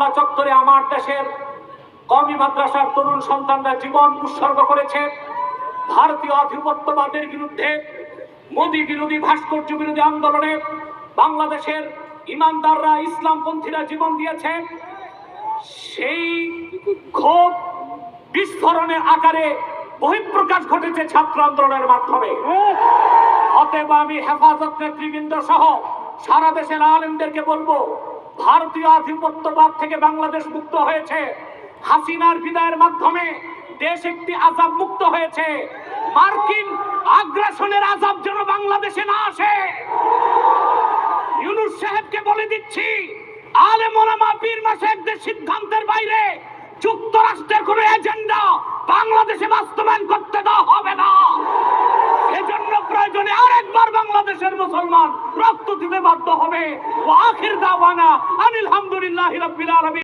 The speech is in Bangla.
শাপলা চত্বরে আমার দেশের কমি মাদ্রাসার তরুণ সন্তানরা জীবন উৎসর্গ করেছে। ভারতীয় আধিপত্যবাদের বিরুদ্ধে, মোদী বিরোধী ভাস্কর্য বিরোধী আন্দোলনে বাংলাদেশের ইমানদাররা, ইসলামপন্থীরা জীবন দিয়েছে। সেই ক্ষোভ বিস্ফোরণের আকারে বহিঃপ্রকাশ ঘটেছে ছাত্র আন্দোলনের মাধ্যমে। অতএব আমি হেফাজত নেতৃবৃন্দ সহ সারা দেশের আলেমদেরকে বলব ভারতীয় আধিপত্যবাদ থেকে বাংলাদেশ মুক্ত হয়েছে। হাসিনার বিদায়ের মাধ্যমে দেশ একটি আজাব মুক্ত হয়েছে। মার্কিন আগ্রাসনের আজাব যেন বাংলাদেশে না আসে। ইউনুস সাহেবকে বলে দিচ্ছি আলে মোলামা পীর মাসে একদের বাইরে বাধ্য হবে। আখির দাওয়ানা আনিল হামদুলিল্লাহি রাব্বিল আলামিন।